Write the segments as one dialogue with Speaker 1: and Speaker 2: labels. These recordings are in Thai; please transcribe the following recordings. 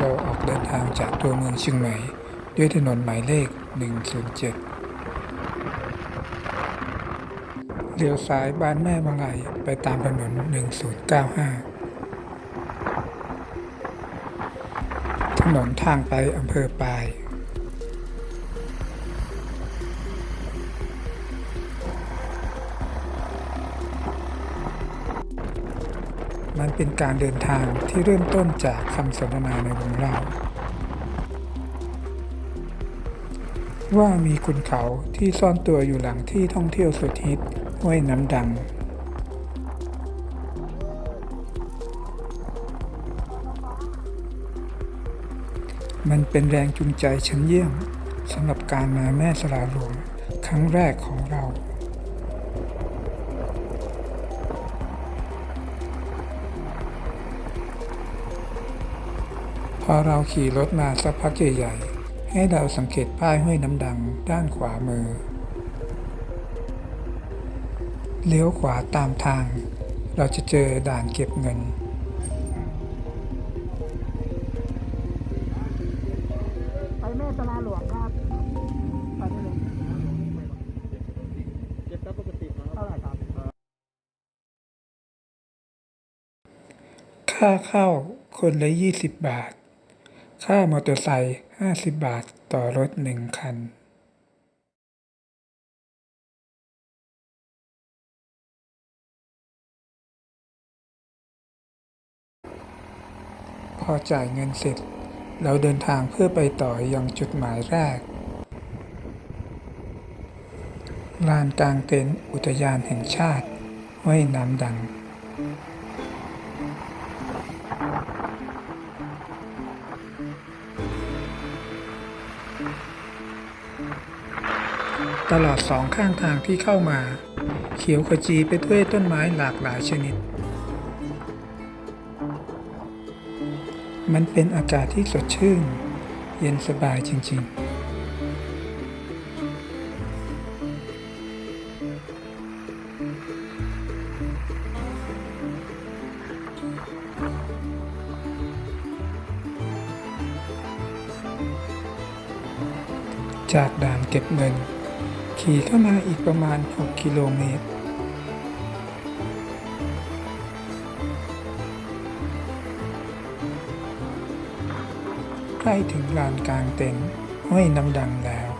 Speaker 1: เราออกเดินทางจากตัวเมืองเชียงใหม่ ด้วยถนนหมายเลข 107 เลี้ยวซ้ายบ้านแม่บางไงไปตามถนน 1095 ถนนทางไปอำเภอปาย มันเป็นการเดินทางที่เริ่มต้นจากคำสนทนาในวงเล่า ว่ามีคุณเขาที่ซ่อนตัวอยู่หลังที่ท่องเที่ยวสุดฮิตห้วยน้ำดังมันเป็นแรงจูงใจชั้นเยี่ยมสำหรับการมาแม่สลาหลวงครั้งแรกของเรา อเราขี่รถมาสักพักใหญ่ๆให้เราสังเกตป้ายห้วยน้ำดังด้านขวามือ เลี้ยวขวาตามทาง เราจะเจอด่านเก็บเงิน
Speaker 2: ไปแม่ตลาหลวงครับไปได้เลยเก็บตามปกติครับเท่าไหร่ครับ
Speaker 1: ค่าเข้าคนละ 20 บาท ค่ามอเตอร์ไซค์50บาทต่อรถหนึ่งคันพอจ่ายเงินเสร็จ เราเดินทางเพื่อไปต่อยังจุดหมายแรก ลานกลางเต็นท์อุทยานแห่งชาติห้วยน้ำดัง ตลอดสองข้างทางที่เข้ามา เขียวขจีไปด้วยต้นไม้หลากหลายชนิด มันเป็นอากาศที่สดชื่น เย็นสบายจริง ๆจากด่านเก็บเงิน ขี่เข้ามาอีกประมาณ 6 กิโลเมตร ใกล้ถึงลานกลางเต็นท์ห้วยน้ำดังแล้ว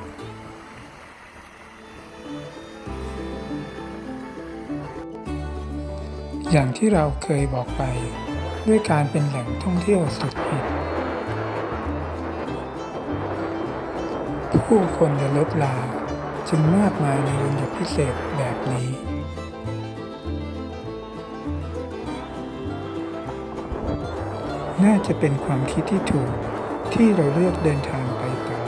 Speaker 1: อย่างที่เราเคยบอกไป ด้วยการเป็นแหล่งท่องเที่ยวสุดฮิตผู้คนและรถลา จึงมากมายในวันหยุดพิเศษแบบนี้ น่าจะเป็นความคิดที่ถูกที่เราเลือกเดินทางไปต่อ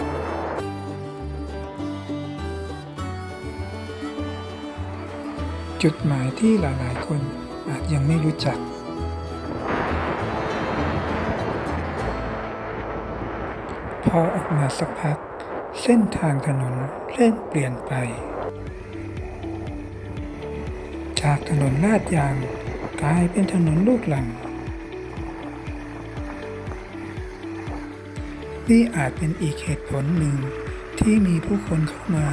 Speaker 1: จุดหมายที่หลายๆ คนอาจยังไม่รู้จักพอออกมาสักพัก เส้นทางถนนเริ่มเปลี่ยนไป จากถนนลาดยางกลายเป็นถนนลูกหลัง นี่อาจเป็นอีกเหตุผลหนึ่งที่มีผู้คนเข้ามา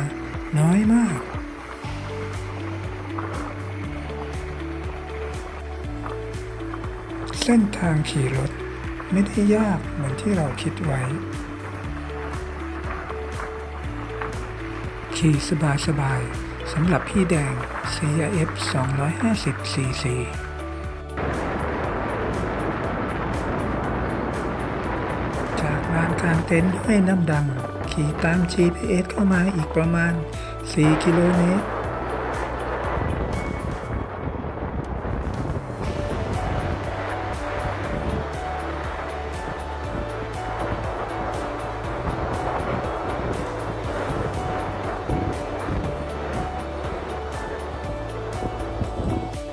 Speaker 1: น้อยมาก เส้นทางขี่รถไม่ได้ยากเหมือนที่เราคิดไว้ ขี่สบายสบายๆสำหรับพี่แดง CRF 250 cc จากลานกลางเต็นท์ห้วยน้ำดำขี่ตาม GPS เข้ามาอีกประมาณ 4 กิโลเมตร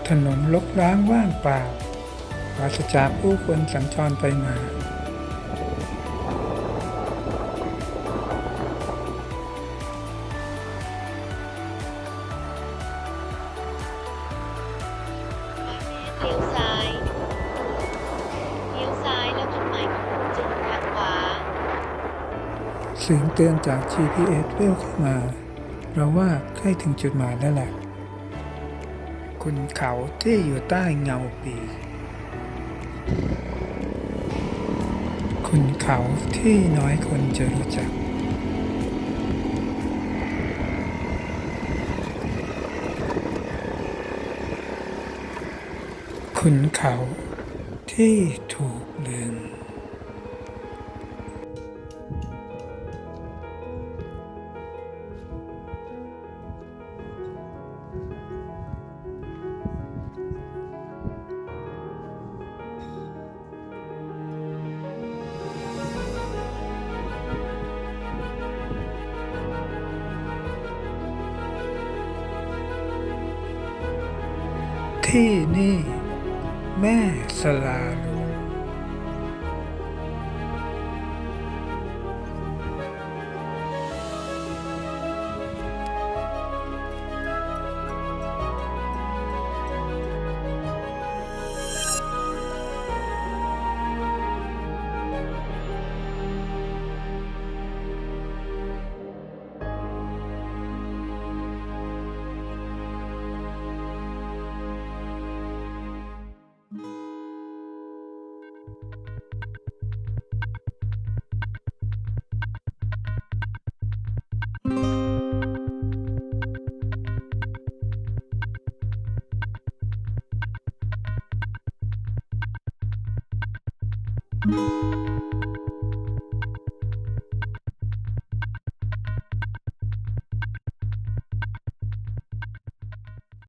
Speaker 1: ถนนลกร้างว่างเปล่าปราศจากผู้คนสัญจรไปมา
Speaker 3: เลี้ยวซ้ายเลี้ยวซ้ายแล้วจุดหมายของคุณจะอยู่ทางขวา
Speaker 1: เสียงเตือนจาก GPS เวลเข้ามา เราว่าใกล้ถึงจุดหมายแล้วแหละ คุณเขาที่อยู่ใต้เงาปีกคุณเขาที่น้อยคนจะรู้จักคุณเขาที่ถูกลืม ที่นี่ แม่สลาลู วง
Speaker 2: เ